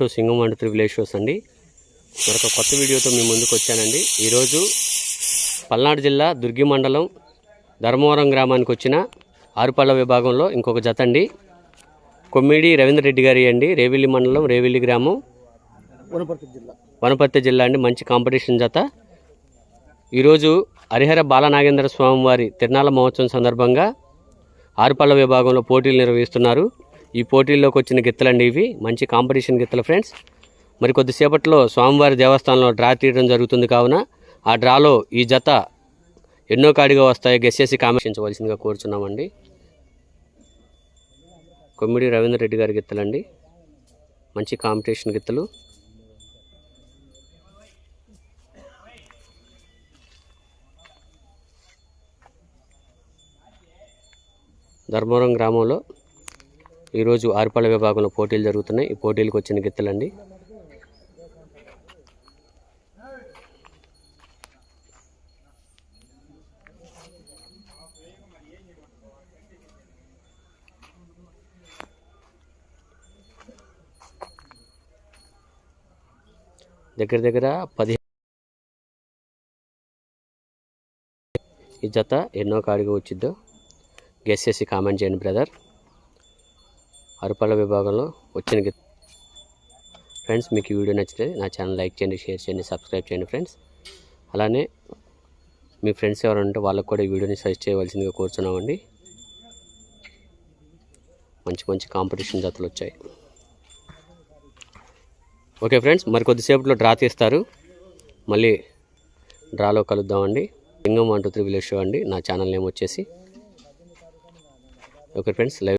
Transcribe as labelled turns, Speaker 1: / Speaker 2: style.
Speaker 1: To Singam వంట three village shows అండి. మరొక కొత్త వీడియోతో మీ ముందుకు వచ్చానండి. ఈరోజు పల్నాడు జిల్లా దుర్గి మండలం ధర్మవరం గ్రామానికి వచ్చిన ఆరుపళ్ళ విభాగంలో ఇంకొక జత అండి. కొమ్మిడి రవీంద్ర రెడ్డి గారి అండి. రేవిల్లి మండలం రేవిల్లి గ్రామం.
Speaker 2: వనపర్తి జిల్లా.
Speaker 1: వనపర్తి జిల్లా అండి. మంచి కాంపిటీషన్ జత. ఈరోజు హరిహర బాలనాగేంద్ర స్వామి వారి తిరునాళ్ళ మహోత్సవం సందర్భంగా ఆరుపళ్ళ విభాగంలో పోటీలు నిర్వహిస్తున్నారు. ఈ పోటీల్లోకి వచ్చిన గిత్తలండి ఇవి. మంచి కాంపిటీషన్ గిత్తలు ఫ్రెండ్స్. మరి కొద్దిసేపట్లో స్వామివారి దేవస్థానంలో డ్రా తీయడం జరుగుతుంది కావున ఆ డ్రాలో ఈ జత ఎన్నో కాడిగా వస్తాయో గెస్ చేసి కామెంటించవలసిందిగా కోరుచున్నామండి. కొమ్మిడి రవీంద్ర రెడ్డి గారి గిత్తలండి. మంచి కాంపిటీషన్ గిత్తలు. ధర్మవరం గ్రామంలో ఈరోజు ఆరుపాల విభాగంలో పోటీలు జరుగుతున్నాయి. ఈ పోటీలకు వచ్చిన గిత్తలండి. దగ్గర దగ్గర పది ఈ జత ఎన్నో కాడిగా వచ్చిద్దో. గెస్ చేసి కామెంట్ చేయండి బ్రదర్. అరుపల్ల విభాగంలో వచ్చిన ఫ్రెండ్స్ మీకు వీడియో నచ్చితే నా ఛానల్ లైక్ చేయండి షేర్ చేయండి సబ్స్క్రైబ్ చేయండి ఫ్రెండ్స్. అలానే మీ ఫ్రెండ్స్ ఎవరు ఉంటే వాళ్ళకు కూడా ఈ వీడియోని సజెస్ట్ చేయవలసిందిగా కోరుచున్నామండి. మంచి మంచి కాంపిటీషన్ జతలు వచ్చాయి. ఓకే ఫ్రెండ్స్ మరి కొద్దిసేపట్లో డ్రా తీస్తారు. మళ్ళీ డ్రాలో కలుద్దామండి. Lingam one two three village show అండి నా ఛానల్ నేమ్ వచ్చేసి. Okay friends live